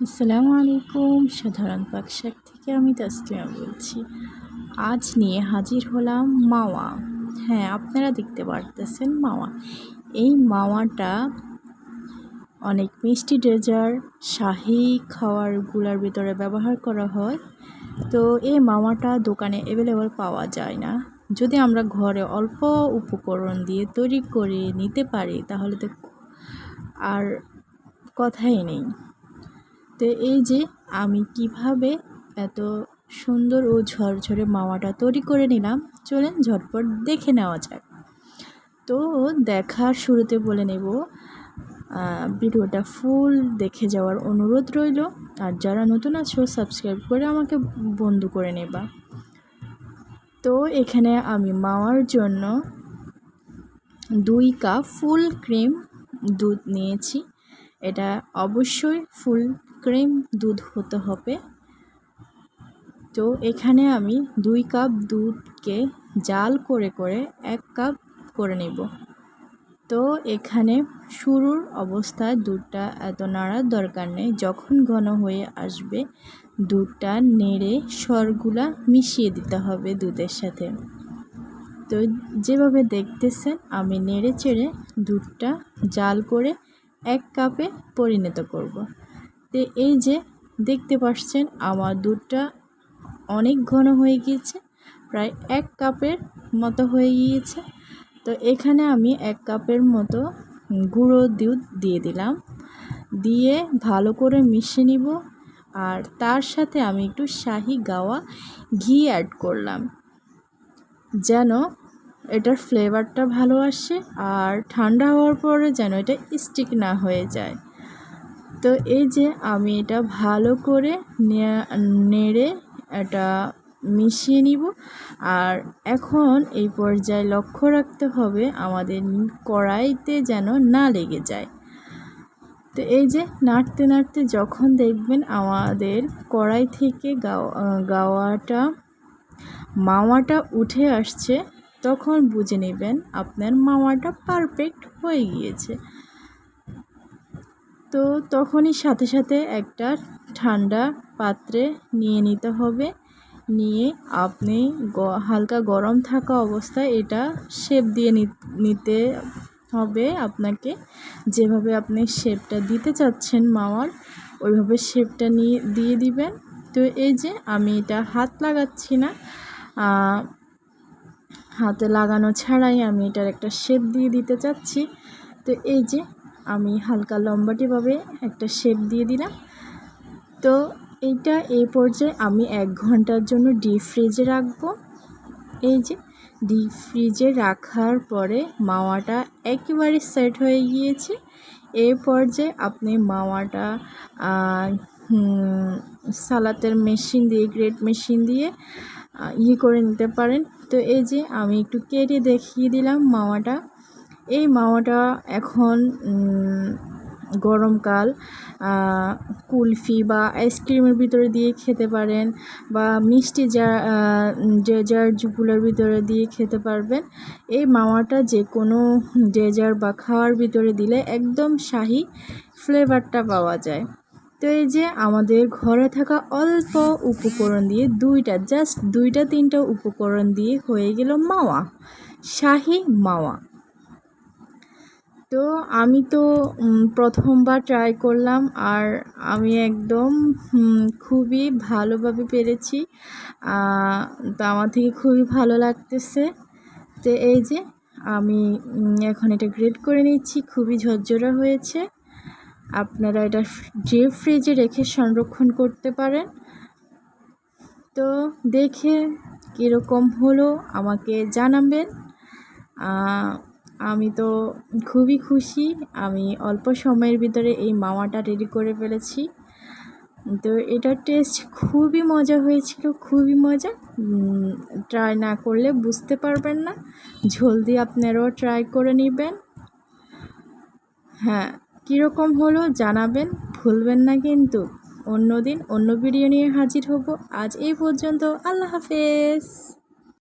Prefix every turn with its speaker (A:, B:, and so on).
A: আসসালামু আলাইকুম। সাধারণ পাকশাক থেকে আমি তাসলিমা বলছি। আজ নিয়ে হাজির হলাম মাওয়া। হ্যাঁ আপনারা দেখতে পারতেছেন মাওয়া। এই মাওয়াটা অনেক মিষ্টি ডেজার, শাহি খাওয়ারগুলোর ভিতরে ব্যবহার করা হয়। তো এই মাওয়াটা দোকানে অ্যাভেলেবল পাওয়া যায় না। যদি আমরা ঘরে অল্প উপকরণ দিয়ে তৈরি করে নিতে পারি, তাহলে তো আর কথাই নেই। তো এই যে আমি কীভাবে এত সুন্দর ও ঝরঝরে মাওয়াটা তৈরি করে নিলাম, চলেন ঝটপট দেখে নেওয়া যাক। তো দেখার শুরুতে বলে নেব ভিডিওটা ফুল দেখে যাওয়ার অনুরোধ রইল, আর যারা নতুন আছো, সাবস্ক্রাইব করে আমাকে বন্ধু করে নেবা। তো এখানে আমি মাওয়ার জন্য দুই কাপ ফুল ক্রিম দুধ নিয়েছি। এটা অবশ্যই ফুল ক্রিম দুধ হতে হবে। তো এখানে আমি দুই কাপ দুধকে জাল করে করে এক কাপ করে নেব। তো এখানে শুরুর অবস্থায় দুধটা এত নাড়ার দরকার নেই। যখন ঘন হয়ে আসবে, দুধটা নেড়ে সরগুলা মিশিয়ে দিতে হবে দুধের সাথে। তো যেভাবে দেখতেছেন, আমি নেড়ে চেড়ে দুধটা জাল করে এক কাপে পরিণত করব। তো এই যে দেখতে পাচ্ছেন, আমার দুধটা অনেক ঘন হয়ে গিয়েছে, প্রায় এক কাপের মতো হয়ে গিয়েছে। তো এখানে আমি এক কাপের মতো গুঁড়ো দুধ দিয়ে দিলাম। দিয়ে ভালো করে মিশিয়ে নিব আর তার সাথে আমি একটু শাহি গাওয়া ঘি অ্যাড করলাম। যেন এটার ফ্লেভারটা ভালো আসে আর ঠান্ডা হওয়ার পরে যেন এটা স্টিক না হয়ে যায়। তো এই যে আমি এটা ভালো করে নেড়ে এটা মিশিয়ে নিব। আর এখন এই পর্যায়ে লক্ষ্য রাখতে হবে আমাদের কড়াইতে যেন না লেগে যায়। তো এই যে নাড়তে নাড়তে যখন দেখবেন আমাদের কড়াই থেকে গাওয়াটা, মাওয়াটা উঠে আসছে, তখন বুঝে নেবেন আপনার মাওয়াটা পারফেক্ট হয়ে গিয়েছে। তো তখনই সাথে সাথে একটা ঠান্ডা পাত্রে নিয়ে নিতে হবে। নিয়ে আপনি হালকা গরম থাকা অবস্থায় এটা শেপ দিয়ে নিতে হবে আপনাকে। যেভাবে আপনি শেপটা দিতে চাচ্ছেন মাওয়ার, ওইভাবে শেপটা নিয়ে, দিয়ে দিবেন। তো এই যে আমি এটা হাত লাগাচ্ছি না হাতে লাগানো ছাড়াই আমি এটার একটা শেপ দিয়ে দিতে চাচ্ছি। তো এই যে আমি হালকা লম্বাটিভাবে একটা শেপ দিয়ে দিলাম। তো এইটা এই পর্যায়ে আমি এক ঘণ্টার জন্য ডিপ ফ্রিজে রাখব। এই যে ডিপ ফ্রিজে রাখার পরে মাওয়াটা একেবারে সেট হয়ে গিয়েছে। এই পর্যায়ে আপনি মাওয়াটা সালাতের মেশিন দিয়ে গ্রেট মেশিন দিয়ে ইয়ে করে নিতে পারেন। তো এই যে আমি একটু কেটে দেখিয়ে দিলাম মাওয়াটা। এই মাওয়াটা এখন গরমকাল কুলফি বা আইসক্রিমের ভিতরে দিয়ে খেতে পারেন বা মিষ্টি যা ডেজার্টগুলোর ভিতরে দিয়ে খেতে পারবেন। এই মাওয়াটা যে কোনো ডেজার্ট বা খাওয়ার ভিতরে দিলে একদম শাহি ফ্লেভারটা পাওয়া যায়। তো এই যে আমাদের ঘরে থাকা অল্প উপকরণ দিয়ে দুইটা, জাস্ট দুইটা, তিনটা উপকরণ দিয়ে হয়ে গেল মাওয়া, শাহি মাওয়া। তো আমি তো প্রথমবার ট্রাই করলাম আর আমি একদম খুবই ভালোভাবে পেরেছি। তো আমার থেকে খুবই ভালো লাগতেছে। তো এই যে, আমি এখন এটা গ্রেড করে নিচ্ছি, খুবই ঝরঝরা হয়েছে। আপনারা এটা ডিপ ফ্রিজে রেখে সংরক্ষণ করতে পারেন। তো দেখে কীরকম হলো আমাকে জানাবেন। আমি তো খুবই খুশি। আমি অল্প সময়ের ভিতরে এই মামাটা রেডি করে ফেলেছি। তো এটার টেস্ট খুবই মজা হয়েছিল, খুবই মজা। ট্রাই না করলে বুঝতে পারবেন না। জলদি আপনারাও ট্রাই করে নেবেন। হ্যাঁ কীরকম হলো জানাবেন, ভুলবেন না কিন্তু। অন্য দিন অন্য ভিডিও নিয়ে হাজির হব। আজ এই পর্যন্ত, আল্লাহ হাফেজ।